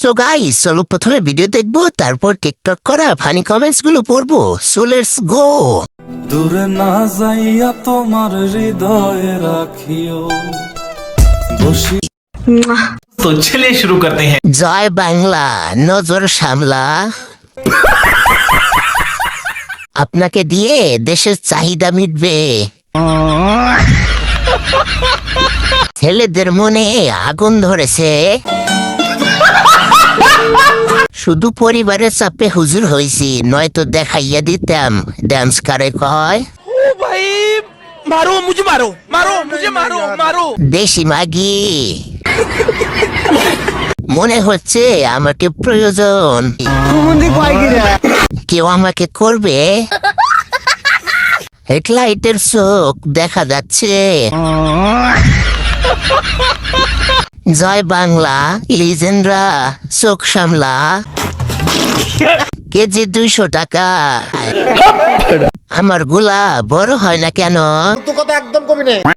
So গাই চলো প্রথমে video দেখব তারপর টিকটক করা ফানি কমেন্টসগুলো পড়ব। সো লেটস গো দূরে না যাইয়া তোমার হৃদয়ে রাখিও। তো চলে শুরু করতে হ্যাঁ জয় বাংলা নজর সামলা। আপনাকে দিয়ে দেশের চাহিদা মিটবে। ছেলেদের মনে আগুন ধরেছে। শুধু পরিবারের চাপে হুজুর হয়েছি, নয়তো দেখাইয়া দিতাম। ড্যান্স কারে কয়? দেশি মনে হচ্ছে আমাকে প্রয়োজন। কেউ আমাকে করবে? হেডলাইটের চোখ দেখা যাচ্ছে। জয় বাংলা লিজেন্ডরা চোখ সামলা। কেজি দুইশো টাকা। আমারগুলা বড় হয় না কেন?